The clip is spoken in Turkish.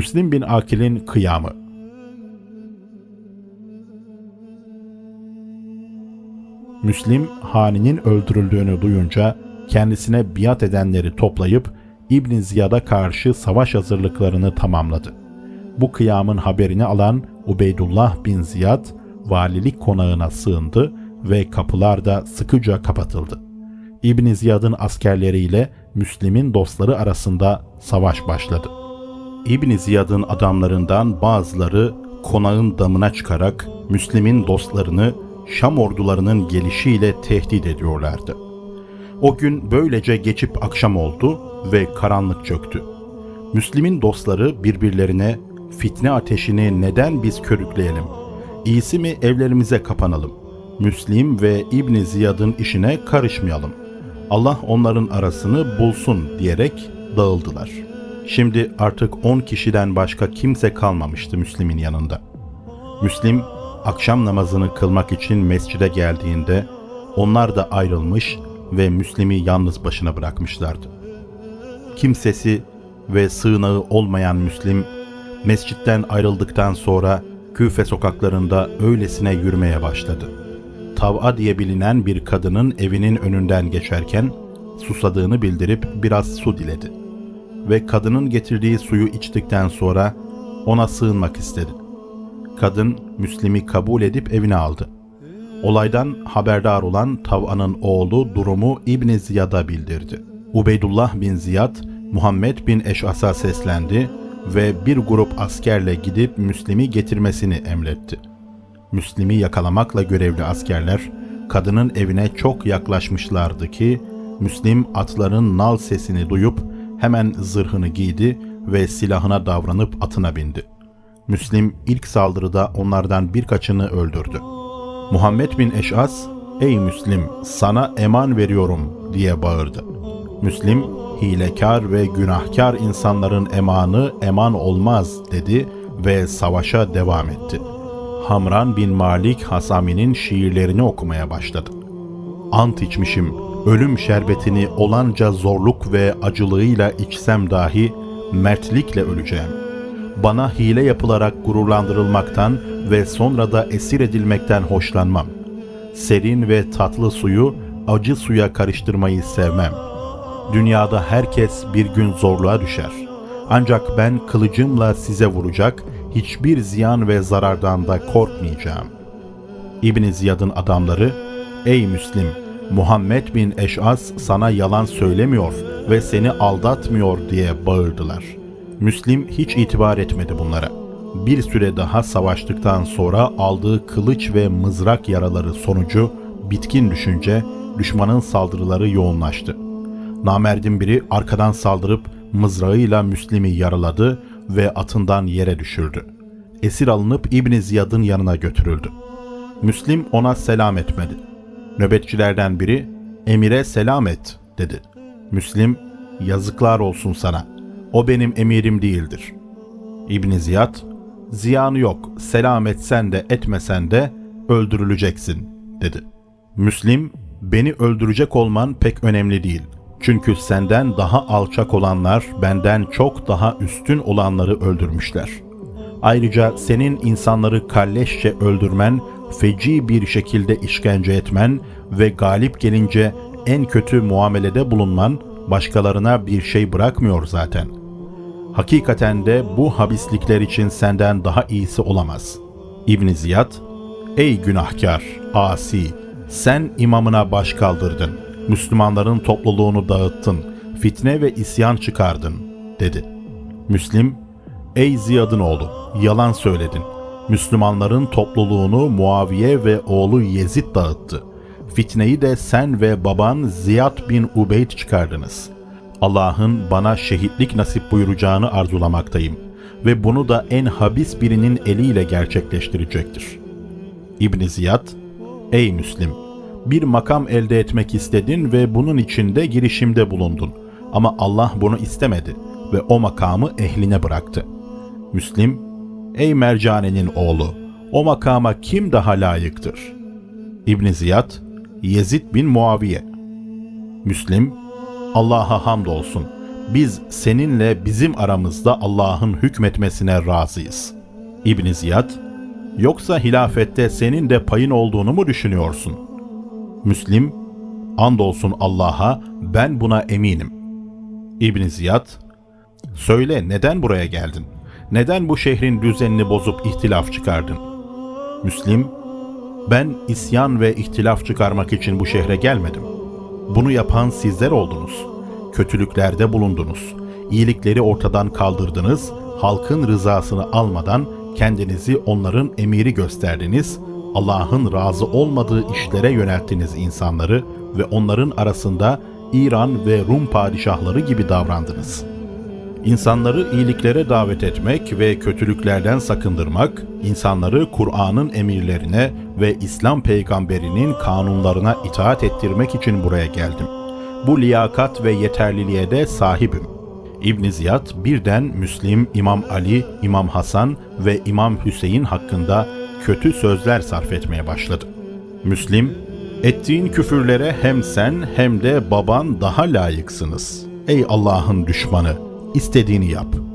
Müslim bin Akil'in kıyamı. Müslim, Hani'nin öldürüldüğünü duyunca kendisine biat edenleri toplayıp İbn Ziyad'a karşı savaş hazırlıklarını tamamladı. Bu kıyamın haberini alan Ubeydullah bin Ziyad valilik konağına sığındı ve kapılar da sıkıca kapatıldı. İbn Ziyad'ın askerleriyle Müslim'in dostları arasında savaş başladı. İbn Ziyad'ın adamlarından bazıları konağın damına çıkarak Müslim'in dostlarını Şam ordularının gelişiyle tehdit ediyorlardı. O gün böylece geçip akşam oldu ve karanlık çöktü. Müslim'in dostları birbirlerine fitne ateşini neden biz körükleyelim? İyisi mi evlerimize kapanalım? Müslim ve İbn Ziyad'ın işine karışmayalım. Allah onların arasını bulsun diyerek dağıldılar. Şimdi artık 10 kişiden başka kimse kalmamıştı Müslim'in yanında. Müslim akşam namazını kılmak için mescide geldiğinde onlar da ayrılmış ve Müslim'i yalnız başına bırakmışlardı. Kimsesi ve sığınağı olmayan Müslim mescitten ayrıldıktan sonra Küfe sokaklarında öylesine yürümeye başladı. Tav'a diye bilinen bir kadının evinin önünden geçerken susadığını bildirip biraz su diledi. Ve kadının getirdiği suyu içtikten sonra ona sığınmak istedi. Kadın Müslim'i kabul edip evine aldı. Olaydan haberdar olan Tav'anın oğlu durumu İbn Ziyad'a bildirdi. Ubeydullah bin Ziyad, Muhammed bin Eş'as'a seslendi ve bir grup askerle gidip Müslim'i getirmesini emretti. Müslim'i yakalamakla görevli askerler kadının evine çok yaklaşmışlardı ki Müslim atların nal sesini duyup hemen zırhını giydi ve silahına davranıp atına bindi. Müslim ilk saldırıda onlardan birkaçını öldürdü. Muhammed bin Eş'as, ''Ey Müslim, sana eman veriyorum.'' diye bağırdı. Müslim, hilekar ve günahkar insanların emanı eman olmaz dedi ve savaşa devam etti. Hamran bin Malik Hasami'nin şiirlerini okumaya başladı. Ant içmişim, ölüm şerbetini olanca zorluk ve acılığıyla içsem dahi mertlikle öleceğim. Bana hile yapılarak gururlandırılmaktan ve sonra da esir edilmekten hoşlanmam. Serin ve tatlı suyu acı suya karıştırmayı sevmem. Dünyada herkes bir gün zorluğa düşer. Ancak ben kılıcımla size vuracak, hiçbir ziyan ve zarardan da korkmayacağım. İbn Ziyad'ın adamları, Ey Müslim! Muhammed bin Eş'as sana yalan söylemiyor ve seni aldatmıyor diye bağırdılar. Müslim hiç itibar etmedi bunlara. Bir süre daha savaştıktan sonra aldığı kılıç ve mızrak yaraları sonucu bitkin düşünce düşmanın saldırıları yoğunlaştı. Namerdin biri arkadan saldırıp mızrağıyla Müslim'i yaraladı ve atından yere düşürdü. Esir alınıp İbn Ziyad'ın yanına götürüldü. Müslim ona selam etmedi. Nöbetçilerden biri emire selam et dedi. Müslim yazıklar olsun sana. O benim emirim değildir. İbn Ziyad ziyanı yok selam etsen de etmesen de öldürüleceksin dedi. Müslim beni öldürecek olman pek önemli değil. Çünkü senden daha alçak olanlar benden çok daha üstün olanları öldürmüşler. Ayrıca senin insanları kalleşçe öldürmen, feci bir şekilde işkence etmen ve galip gelince en kötü muamelede bulunman başkalarına bir şey bırakmıyor zaten. Hakikaten de bu habislikler için senden daha iyisi olamaz. İbn Ziyad, Ey günahkar, asi, sen imamına baş kaldırdın, Müslümanların topluluğunu dağıttın, fitne ve isyan çıkardın, dedi. Müslim, Ey Ziyad'ın oğlu, yalan söyledin. Müslümanların topluluğunu Muaviye ve oğlu Yezid dağıttı. Fitneyi de sen ve baban Ziyad bin Ubeyd çıkardınız. Allah'ın bana şehitlik nasip buyuracağını arzulamaktayım ve bunu da en habis birinin eliyle gerçekleştirecektir. İbn Ziyad, Ey Müslim! Bir makam elde etmek istedin ve bunun için de girişimde bulundun. Ama Allah bunu istemedi ve o makamı ehline bıraktı. Müslim, Ey Mercane'nin oğlu! O makama kim daha layıktır? İbn Ziyad, Yezid bin Muaviye. Müslim, Allah'a hamdolsun. Biz seninle bizim aramızda Allah'ın hükmetmesine razıyız. İbn Ziyad, yoksa hilafette senin de payın olduğunu mu düşünüyorsun? Müslim, andolsun Allah'a ben buna eminim. İbn Ziyad, söyle neden buraya geldin? Neden bu şehrin düzenini bozup ihtilaf çıkardın? Müslim, ben isyan ve ihtilaf çıkarmak için bu şehre gelmedim. Bunu yapan sizler oldunuz. Kötülüklerde bulundunuz. İyilikleri ortadan kaldırdınız. Halkın rızasını almadan kendinizi onların emiri gösterdiniz. Allah'ın razı olmadığı işlere yönelttiniz insanları ve onların arasında İran ve Rum padişahları gibi davrandınız.'' İnsanları iyiliklere davet etmek ve kötülüklerden sakındırmak, insanları Kur'an'ın emirlerine ve İslam peygamberinin kanunlarına itaat ettirmek için buraya geldim. Bu liyakat ve yeterliliğe de sahibim. İbn Ziyad birden Müslim, İmam Ali, İmam Hasan ve İmam Hüseyin hakkında kötü sözler sarf etmeye başladı. Müslim, ettiğin küfürlere hem sen hem de baban daha layıksınız. Ey Allah'ın düşmanı! İstediğini yap.